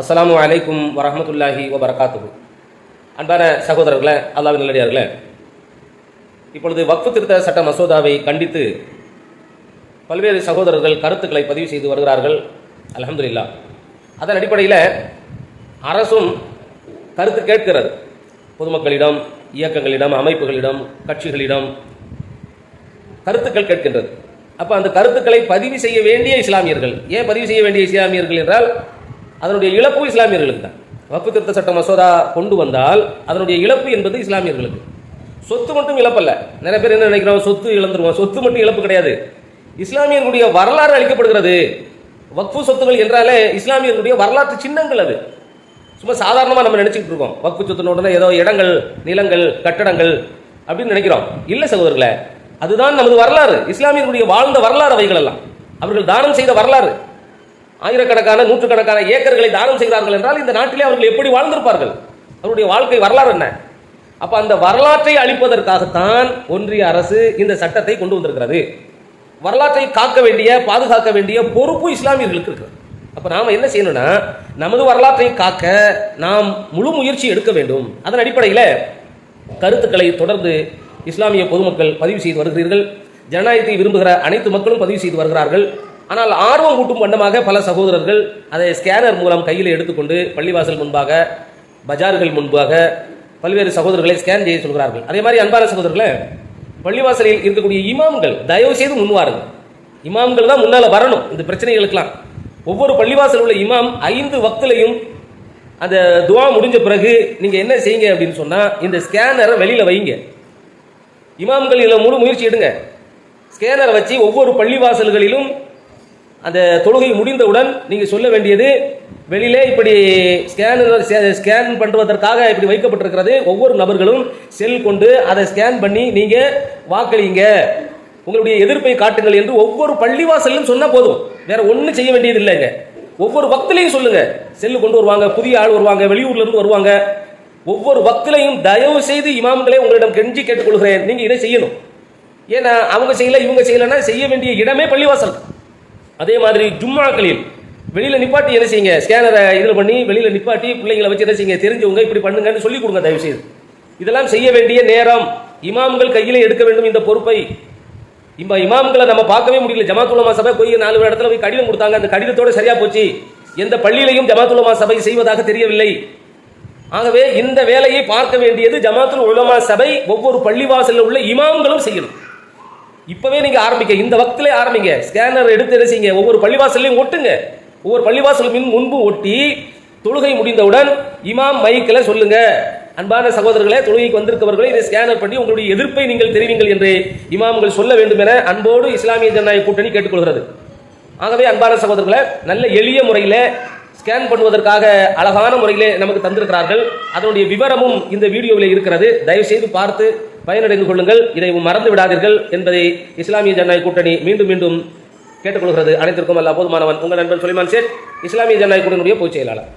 அஸ்லாம் அலைக்கும் வரமத்துல்லாஹி வபரகாத்துஹு. அன்பான சகோதரர்களே அல்லாவின் நல்லடியார்களே இப்பொழுது வக்ஃபு திருத்த சட்ட மசோதாவை கண்டித்து பல்வேறு சகோதரர்கள் கருத்துக்களை பதிவு செய்து வருகிறார்கள். அல்ஹம்துலில்லாஹ் அதன் அடிப்படையில் அரசும் கருத்து கேட்கிறது. பொதுமக்களிடம் இயக்கங்களிடம் அமைப்புகளிடம் கட்சிகளிடம் கருத்துக்கள் கேட்கின்றது. அப்போ அந்த கருத்துக்களை பதிவு செய்ய வேண்டிய இஸ்லாமியர்கள் ஏன் பதிவு செய்ய வேண்டிய இஸ்லாமியர்கள் என்றால் அதனுடைய இழப்பு இஸ்லாமியர்களுக்கு தான். வப்பு திருத்த சட்ட மசோதா கொண்டு வந்தால் அதனுடைய இழப்பு என்பது இஸ்லாமியர்களுக்கு. சொத்து மட்டும் இழப்பல்ல. நிறைய பேர் என்ன நினைக்கிறோம் சொத்து இழந்துருவோம். சொத்து மட்டும் இழப்பு கிடையாது. இஸ்லாமியர்களுடைய வரலாறு அளிக்கப்படுகிறது. வக்ஃபு சொத்துகள் என்றாலே இஸ்லாமியர்களுடைய வரலாற்று சின்னங்கள் அது. சும்மா சாதாரணமாக நம்ம நினச்சிக்கிட்டு இருக்கோம். வக்ஃபு சொத்துன உடனே ஏதோ இடங்கள் நிலங்கள் கட்டடங்கள் அப்படின்னு நினைக்கிறோம். இல்லை சகோதரர்களே அதுதான் நமது வரலாறு. இஸ்லாமியர்களுடைய வாழ்ந்த வரலாறு அவைகள் எல்லாம். அவர்கள் தானம் செய்த வரலாறு. ஆயிரக்கணக்கான நூற்றுக்கணக்கான ஏக்கர்களை தானம் செய்கிறார்கள் என்றால் இந்த நாட்டிலே அவர்கள் எப்படி வாழ்ந்திருப்பார்கள்? அவருடைய வாழ்க்கை வரலாறு என்ன? அப்போ அந்த வரலாற்றை அழிப்பதற்காகத்தான் ஒன்றிய அரசு இந்த சட்டத்தை கொண்டு வந்திருக்கிறது. வரலாற்றை காக்க வேண்டிய பாதுகாக்க வேண்டிய பொறுப்பு இஸ்லாமியர்களுக்கு இருக்கிறது. அப்போ நாம் என்ன செய்யணும்னா நமது வரலாற்றை காக்க நாம் முழு முயற்சி எடுக்க வேண்டும். அதன் அடிப்படையில் கருத்துக்களை தொடர்ந்து இஸ்லாமிய பொதுமக்கள் பதிவு செய்து வருகிறீர்கள். ஜனநாயகத்தை விரும்புகிற அனைத்து மக்களும் பதிவு செய்து வருகிறார்கள். ஆனால் ஆர்வம் கூட்டும் வண்ணமாக பல சகோதரர்கள் அதை ஸ்கேனர் மூலம் கையில் எடுத்துக்கொண்டு பள்ளிவாசல் முன்பாக பஜார்கள் முன்பாக பல்வேறு சகோதரர்களை ஸ்கேன் செய்ய சொல்கிறார்கள். அதே மாதிரி அன்பான சகோதரர்களே பள்ளிவாசலில் இருக்கக்கூடிய இமாம்கள் தயவு செய்து முன்வாருங்கள். இமாம்கள் தான் முன்னால் வரணும் இந்த பிரச்சனைகளுக்கெல்லாம். ஒவ்வொரு பள்ளிவாசல் உள்ள இமாம் ஐந்து வக்திலையும் அந்த துவா முடிஞ்ச பிறகு நீங்கள் என்ன செய்யுங்க அப்படின்னு சொன்னால் இந்த ஸ்கேனரை வெளியில் வைங்க. இமாம்கள் இதில் முழு முயற்சி எடுங்க. ஸ்கேனரை வச்சு ஒவ்வொரு பள்ளிவாசல்களிலும் அந்த தொழுகை முடிந்தவுடன் நீங்கள் சொல்ல வேண்டியது வெளியிலே இப்படி ஸ்கேனர் ஸ்கேன் பண்ணுவதற்காக இப்படி வைக்கப்பட்டிருக்கிறது. ஒவ்வொரு நபர்களும் செல் கொண்டு அதை ஸ்கேன் பண்ணி நீங்கள் வாக்களிங்க. உங்களுடைய எதிர்ப்பை காட்டுங்கள் என்று ஒவ்வொரு பள்ளிவாசலும் சொன்னால் போதும். வேற ஒன்றும் செய்ய வேண்டியது இல்லைங்க. ஒவ்வொரு பக்திலையும் சொல்லுங்க. செல்லு கொண்டு வருவாங்க புதிய ஆள் வருவாங்க வெளியூர்ல இருந்து வருவாங்க. ஒவ்வொரு பக்திலையும் தயவு செய்து இமாம்களே உங்களிடம் கெஞ்சி கேட்டுக்கொள்கிறேன். நீங்க இதை செய்யணும். ஏன்னா அவங்க செய்யல இவங்க செய்யலைன்னா செய்ய வேண்டிய இடமே பள்ளிவாசல். அதே மாதிரி ஜும்மாக்களில் வெளியில் நிப்பாட்டி என்ன செய்யுங்க? ஸ்கேனரை இதில் பண்ணி வெளியில் நிப்பாட்டி பிள்ளைங்களை வச்சு என்ன செய்யுங்க? தெரிஞ்சவங்க இப்படி பண்ணுங்கன்னு சொல்லி கொடுங்க தயவு செய்து இதெல்லாம் செய்ய வேண்டிய நேரம். இமாம்கள் கையிலே எடுக்க வேண்டும் இந்த பொறுப்பை. இப்ப இமாம்களை நம்ம பார்க்கவே முடியல. ஜமாத்துலமா சபை போய் நாலு இடத்துல போய் கடிதம் கொடுத்தாங்க. அந்த கடிதத்தோட சரியா போச்சு. எந்த பள்ளியிலையும் ஜமாத்துலமா சபை செய்வதாக தெரியவில்லை. ஆகவே இந்த வேலையை பார்க்க வேண்டியது ஜமாத்துல் உலமா சபை ஒவ்வொரு பள்ளிவாசலில் உள்ள இமாம்களும் செய்யணும். இப்பவே நீங்க ஆரம்பிக்க இந்த வக்திலே ஆரம்பிங்க. ஸ்கேனர் எடுத்து என்ன செய்யுங்க? ஒவ்வொரு பள்ளிவாசல்லையும் ஒட்டுங்க. ஒவ்வொரு பள்ளிவாசல் மின் முன்பு ஒட்டி தொழுகை முடிந்தவுடன் இமாம் மைக்கில் சொல்லுங்க. அன்பான சகோதரர்களே தொழுகைக்கு வந்திருக்கவர்களை இதை ஸ்கேனர் பண்ணி உங்களுடைய எதிர்ப்பை நீங்கள் தெரிவிங்கள் என்று இமாம்கள் சொல்ல வேண்டும் என அன்போடு இஸ்லாமிய ஜனநாயக கூட்டணி கேட்டுக்கொள்கிறது. ஆகவே அன்பான சகோதரர்களை நல்ல எளிய முறையில் ஸ்கேன் பண்ணுவதற்காக அழகான முறையிலே நமக்கு தந்திருக்கிறார்கள். அதனுடைய விவரமும் இந்த வீடியோவில் இருக்கிறது. தயவுசெய்து பார்த்து பயனடைந்து கொள்ளுங்கள். இதை மறந்து விடாதீர்கள் என்பதை இஸ்லாமிய ஜனநாயக கூட்டணி மீண்டும் மீண்டும் கேட்டுக்கொள்கிறது. அனைத்திற்கும் அல்ல போதுமானவன். உங்கள் நண்பன் சுலைமான் சேட் இஸ்லாமிய ஜனநாயக கூட்டணியுடைய பொதுச் செயலாளர்.